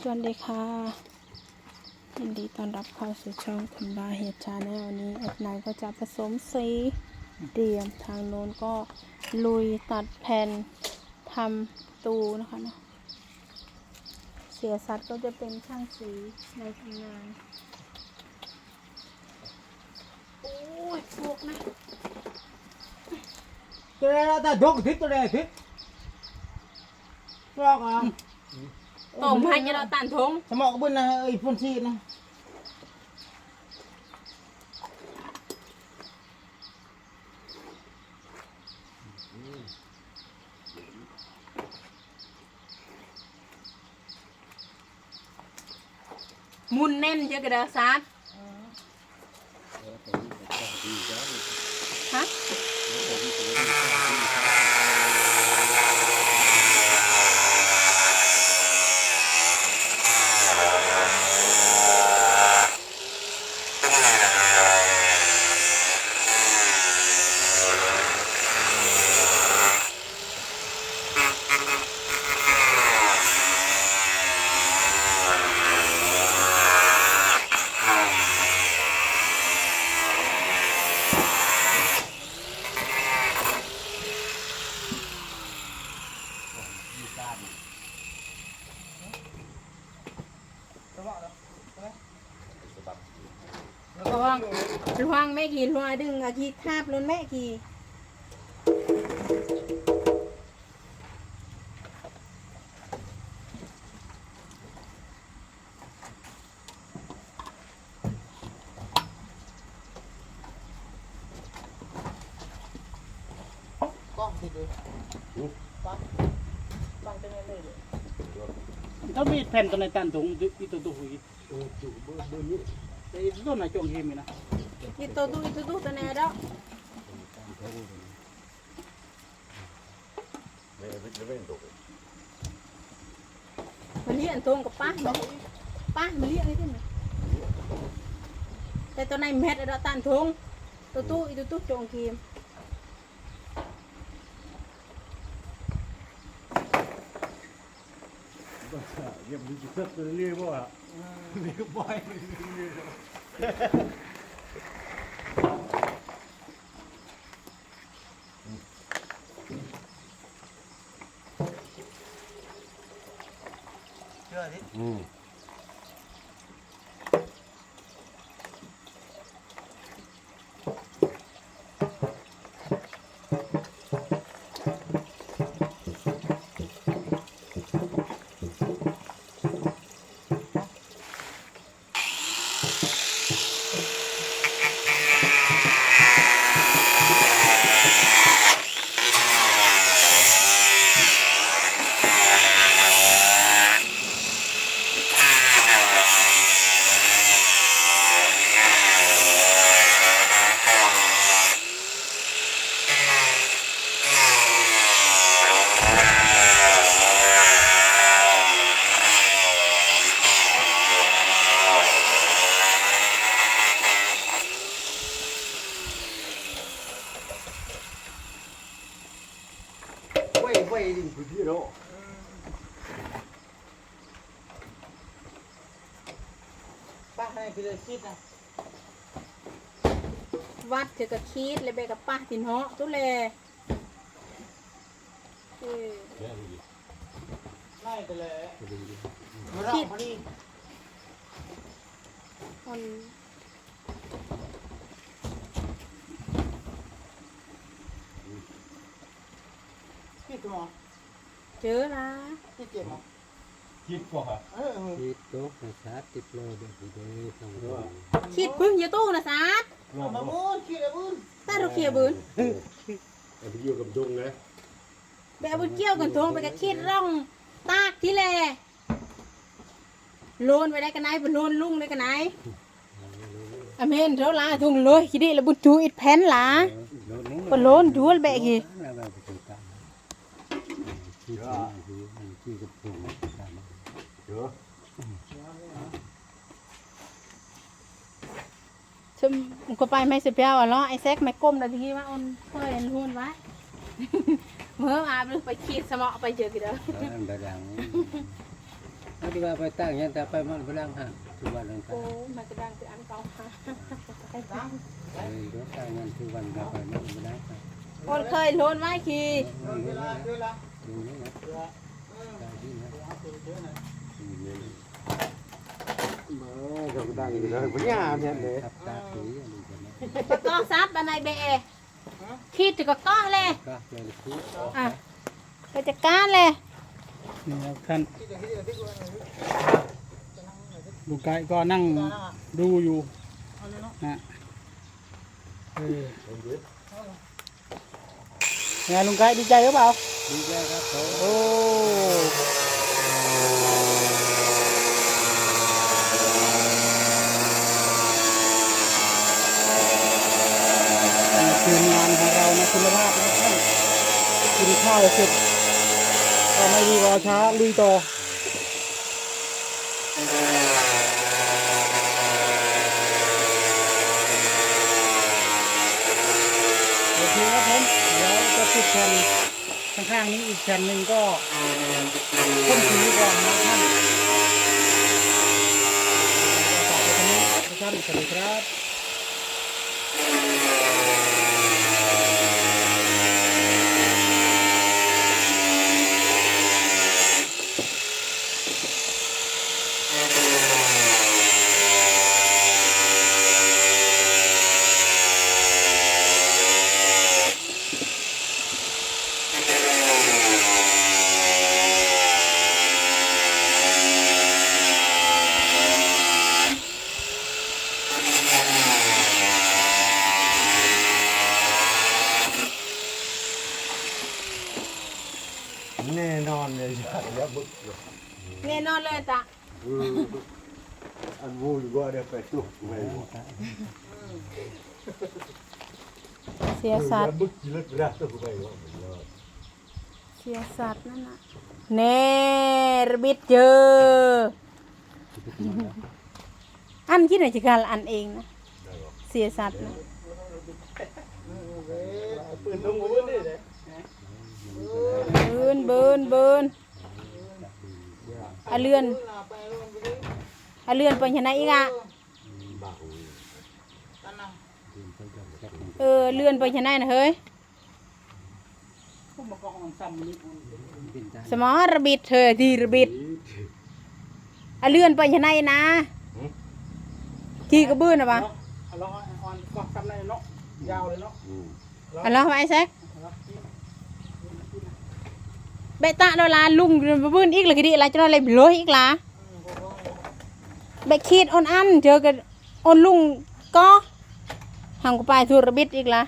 สวัสดีค่ะยินดีต้อนรับเข้าสู่ช่องคุณบาเฮดชาแนลวันนี้แอดไนก็จะผสมสีเตรียมทางโน้นก็ลุยตัดแผ่นทำตูนะคะเนาะเสียสัตว์ก็จะเป็นช่างสีในทำงาน โอ้ยพวกนะตัวนี้เราดกทิศตัวนี้ทิศรอกอะ ต้มให้ยาเราตันทงสมองบุญนะไอ้พุ่นซีดนะมุนแน่นเยอะกระดาษซัด ระวังระวังแม่กี่ระวังดึงอากีทาบล้นแม่กี่กล้องติดเลยปังปังเป็นไงเลย ถ้ามีแผ่นตัวในตันถุงอีตัวตัวหุยแต่อีตัวไหนจงเฮมีนะยี่ตัวตู้ยี่ตัวตู้ตัวไหนด้อมันเลี้ยงตรงกับป้าเนาะป้ามันเลี้ยงอะไรที่ไหนแต่ตัวไหนแมทเราตันทงตัวตู้อีตัวตู้จงเริ่ม เรื่อยๆว่านี่ก็บ่อยเรื่อย เชื่อทิศ ๆอืม ไว้ไว้ดิพื้นที่เนาะป้าให้ไปเลยคิดนะวัดเจอกับคีดเลยไปกับป้าตินเหาะตุ้เลเออไล่ไปเลยมาลอกพอดีมัน หมอเจอละคิดเจ็บหมอคิดกว่าเออติดโต๊ะประสาทติดโลเด็กเด็กต้องรู้คิดพึ่งอย่าตู้นะซัดมาบุญคิดอะไรบุญตาเราเขียบืนไอ้ที่อยู่กับดงนะแบบบุญเกี่ยวกันทงไปกับคิดร่องตากที่แลโลนไปได้กันไหนเป็นโลนลุงได้กันไหนอเมนเท่าไรทุ่งเลยคิดดิแล้วบุญจูอิดแผ่นหลาเป็นโลนดูแบกกี่ แล้วเราไปติดตาม ที่ที่ที่กับพงตามเยวซึมมันก็ไปไม่สิเปียวอะเนาะไอ้แซกไม่ก้มนาทีว่าออนค่อยหุ่นไว้เมื่ออาไปขีดสมอไปเจอกี่เด้อแล้ดังเอาดีว่าไปตั้งยันแต่ไปมันไปล้างห่างทุกวันเลยครัโอ้มันกระดังคืออันเก่าค่ะเออรถตั้งยันทุกวันก็ไปมันไปล้างห่างคนเคยโลนไว้ขีด ตายที่นะเอาตัวเยอะหน่อยเราดังอยู่เลยปัญญาเนี่ยเลยทับตาสีอันนี้กันนะตะก้อซับอันไหนเบะขีดจะก็ก้อเลยก็เลยคืออะไปจัดการเลยนี่ครับท่านที่เดี๋ยวที่เดี๋ยวที่กูหน่อยลูกไก่ก็นั่งดูอยู่เอาเลยเนาะนะเออ ไงลุงไก่ดีใจหรือเปล่า ดีใจครับผมโอ้ทีมงานของเรานะคุณภาพนะท่านกินข้าวเสร็จก็ไม่ดีรอช้าลุยต่อโอเคครับผม ก็ติดแผ่นข้างๆนี้อีกแผ่นหนึ่งก็พ่นสีก่อนนะท่านฝากไว้ตรงนี้ทุกท่านสวัสดีครับ แน่นอนเลยอย่าบึกแน่นอนเลยตะอันวูดกว่าเดี๋ยวไปตุกไปเสียสัตว์บึกจิลักรักตุกไปว่าเสียสัตว์นั่นน่ะเนรบิดเจอ อันคิดหน่อยจะการอันเองนะ เสียสัตว์นะปืนลงมือนี่เลย เบินเบินเบินอาเลือนอาเลือนไปชนะอีกอะเออเลื่อนไปชนะนะเฮ้ยสมอระบิดเธอทีระบิดอาเลื่อนไปชนะนะขี่กระบื้นนะปะอาละอ่อนก็ซ้ำในเนาะยาวเลยเนาะอันละไอ้แซก เบตะโดลาลุงบื้นอีกเลยกดีอะไรจะอะไรบลยอีกล่ะเบคิดออนอันเจอกันออนลุงก็หังกูไปทูระบิดอีกล่ะ